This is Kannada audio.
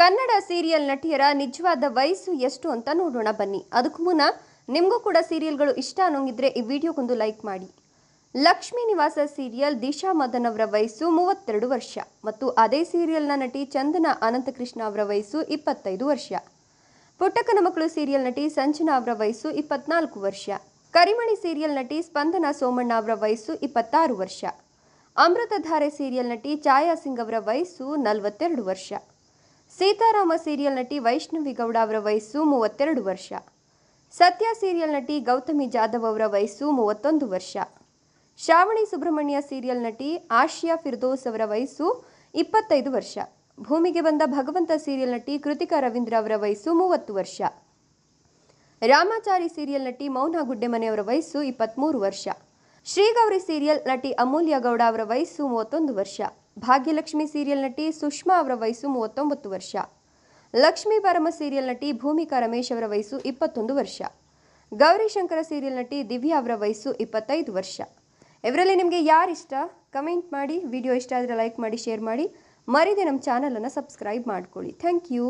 ಕನ್ನಡ ಸೀರಿಯಲ್ ನಟಿಯರ ನಿಜವಾದ ವಯಸ್ಸು ಎಷ್ಟು ಅಂತ ನೋಡೋಣ ಬನ್ನಿ. ಅದಕ್ಕೂ ಮುನ್ನ ನಿಮಗೂ ಕೂಡ ಸೀರಿಯಲ್ಗಳು ಇಷ್ಟ ಅನ್ನೋಂಗಿದ್ರೆ ಈ ವಿಡಿಯೋಗೊಂದು ಲೈಕ್ ಮಾಡಿ. ಲಕ್ಷ್ಮೀ ನಿವಾಸ ಸೀರಿಯಲ್ ದಿಶಾ ಮದನ್ ಅವರ ವಯಸ್ಸು ಮೂವತ್ತೆರಡು ವರ್ಷ ಮತ್ತು ಅದೇ ಸೀರಿಯಲ್ನ ನಟಿ ಚಂದನ ಅನಂತಕೃಷ್ಣ ಅವರ ವಯಸ್ಸು ಇಪ್ಪತ್ತೈದು ವರ್ಷ. ಪುಟ್ಟಕ್ಕನ ಮಕ್ಕಳು ಸೀರಿಯಲ್ ನಟಿ ಸಂಜನಾ ಅವರ ವಯಸ್ಸು ಇಪ್ಪತ್ನಾಲ್ಕು ವರ್ಷ. ಕರಿಮಣಿ ಸೀರಿಯಲ್ ನಟಿ ಸ್ಪಂದನ ಸೋಮಣ್ಣ ಅವರ ವಯಸ್ಸು ಇಪ್ಪತ್ತಾರು ವರ್ಷ. ಅಮೃತಧಾರೆ ಸೀರಿಯಲ್ ನಟಿ ಛಾಯಾ ಸಿಂಗ್ ಅವರ ವಯಸ್ಸು ನಲವತ್ತೆರಡು ವರ್ಷ. ಸೀತಾರಾಮ ಸೀರಿಯಲ್ ನಟಿ ವೈಷ್ಣವಿ ಗೌಡ ಅವರ ವಯಸ್ಸು ಮೂವತ್ತೆರಡು ವರ್ಷ. ಸತ್ಯ ಸೀರಿಯಲ್ ನಟಿ ಗೌತಮಿ ಜಾಧವ್ ಅವರ ವಯಸ್ಸು ಮೂವತ್ತೊಂದು ವರ್ಷ. ಶ್ರಾವಣಿ ಸುಬ್ರಹ್ಮಣ್ಯ ಸೀರಿಯಲ್ ನಟಿ ಆಶಿಯಾ ಫಿರ್ದೋಸ್ ಅವರ ವಯಸ್ಸು ಇಪ್ಪತ್ತೈದು ವರ್ಷ. ಭೂಮಿಗೆ ಬಂದ ಭಗವಂತ ಸೀರಿಯಲ್ ನಟಿ ಕೃತಿಕಾ ರವೀಂದ್ರ ಅವರ ವಯಸ್ಸು ಮೂವತ್ತು ವರ್ಷ. ರಾಮಾಚಾರಿ ಸೀರಿಯಲ್ ನಟಿ ಮೌನ ಗುಡ್ಡೆಮನೆಯವರ ವಯಸ್ಸು ಇಪ್ಪತ್ತ್ಮೂರು ವರ್ಷ. ಶ್ರೀಗೌರಿ ಸೀರಿಯಲ್ ನಟಿ ಅಮೂಲ್ಯ ಗೌಡ ಅವರ ವಯಸ್ಸು ಮೂವತ್ತೊಂದು ವರ್ಷ. ಭಾಗ್ಯಲಕ್ಷ್ಮಿ ಸೀರಿಯಲ್ ನಟಿ ಸುಷ್ಮಾ ಅವರ ವಯಸ್ಸು ಮೂವತ್ತೊಂಬತ್ತು ವರ್ಷ. ಲಕ್ಷ್ಮೀ ಪರಮ ಸೀರಿಯಲ್ ನಟಿ ಭೂಮಿಕಾ ರಮೇಶ್ ಅವರ ವಯಸ್ಸು ಇಪ್ಪತ್ತೊಂದು ವರ್ಷ. ಗೌರಿಶಂಕರ ಸೀರಿಯಲ್ ನಟಿ ದಿವ್ಯಾ ಅವರ ವಯಸ್ಸು ಇಪ್ಪತ್ತೈದು ವರ್ಷ. ಇವರಲ್ಲಿ ನಿಮಗೆ ಯಾರಿಷ್ಟ? ಕಮೆಂಟ್ ಮಾಡಿ. ವಿಡಿಯೋ ಇಷ್ಟ ಆದರೆ ಲೈಕ್ ಮಾಡಿ, ಶೇರ್ ಮಾಡಿ. ಮರಿದೆ ನಮ್ಮ ಚಾನಲನ್ನು ಸಬ್ಸ್ಕ್ರೈಬ್ ಮಾಡ್ಕೊಳ್ಳಿ. Thank you.